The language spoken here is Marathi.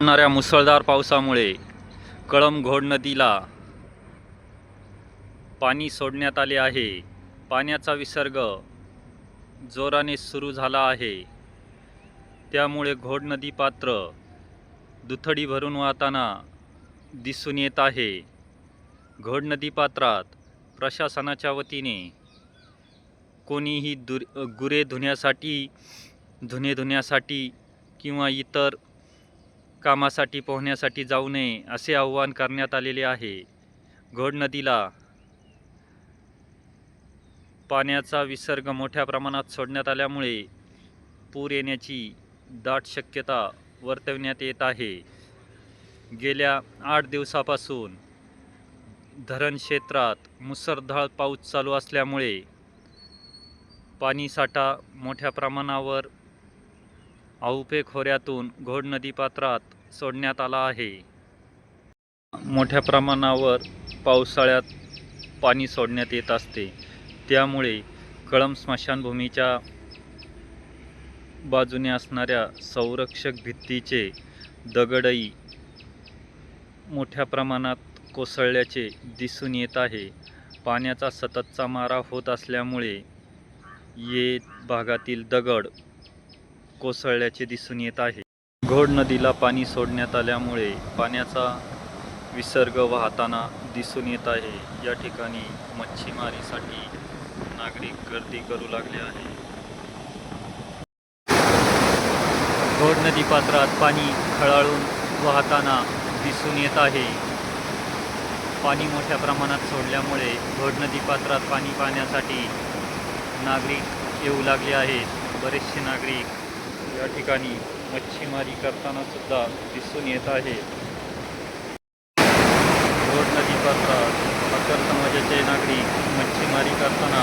होणाऱ्या मुसळधार पावसामुळे कळम घोड नदीला पाणी सोडण्यात आले आहे. पाण्याचा विसर्ग जोराने सुरू झाला आहे. त्यामुळे घोड नदी पात्र दुथडी भरून वाहताना दिसून येत आहे. घोड नदी पात्रात प्रशासनाच्या वतीने कोणीही दुर गुरे धुण्यासाठी धुणे धुण्यासाठी किंवा इतर कामासाठी पोहण्यासाठी जाऊ नये असे आवाहन करण्यात आलेले आहे. घोड नदीला पाण्याचा विसर्ग मोठ्या प्रमाणात सोडण्यात आल्यामुळे पूर येण्याची दाट शक्यता वर्तवण्यात येत आहे. गेल्या आठ दिवसापासून धरण क्षेत्रात मुसळधार पाऊस चालू असल्यामुळे पाणीसाठा मोठ्या प्रमाणावर आहुपे खोऱ्यातून घोड नदी पात्रात सोडण्यात आला आहे. मोठ्या प्रमाणावर पावसाळ्यात पाणी सोडण्यात येत असते. त्यामुळे कळम स्मशानभूमीच्या बाजूने असणाऱ्या संरक्षक भित्तीचे दगडही मोठ्या प्रमाणात कोसळल्याचे दिसून येत आहे. पाण्याचा सततचा मारा होत असल्यामुळे ये भागातील दगड कोसळल्याचे दिसून येत आहे. घोड नदीला पाणी सोडण्यात आल्यामुळे पाण्याचा विसर्ग वाहताना दिसून येत आहे. या ठिकाणी मच्छीमारीसाठी नागरिक गर्दी करू लागले आहे घोड नदी पात्रात पाणी खळाळून वाहताना दिसून येत आहे. पाणी मोठ्या प्रमाणात सोडल्यामुळे घोड नदी पात्रात पाणी पाहण्यासाठी नागरिक येऊ लागले आहेत. बरेचसे नागरिक या ठिकाणी मच्छीमारी करताना सुद्धा दिसून येत आहे. घोड नदी पात्रात मकर समाजाचे नागरिक मच्छीमारी करताना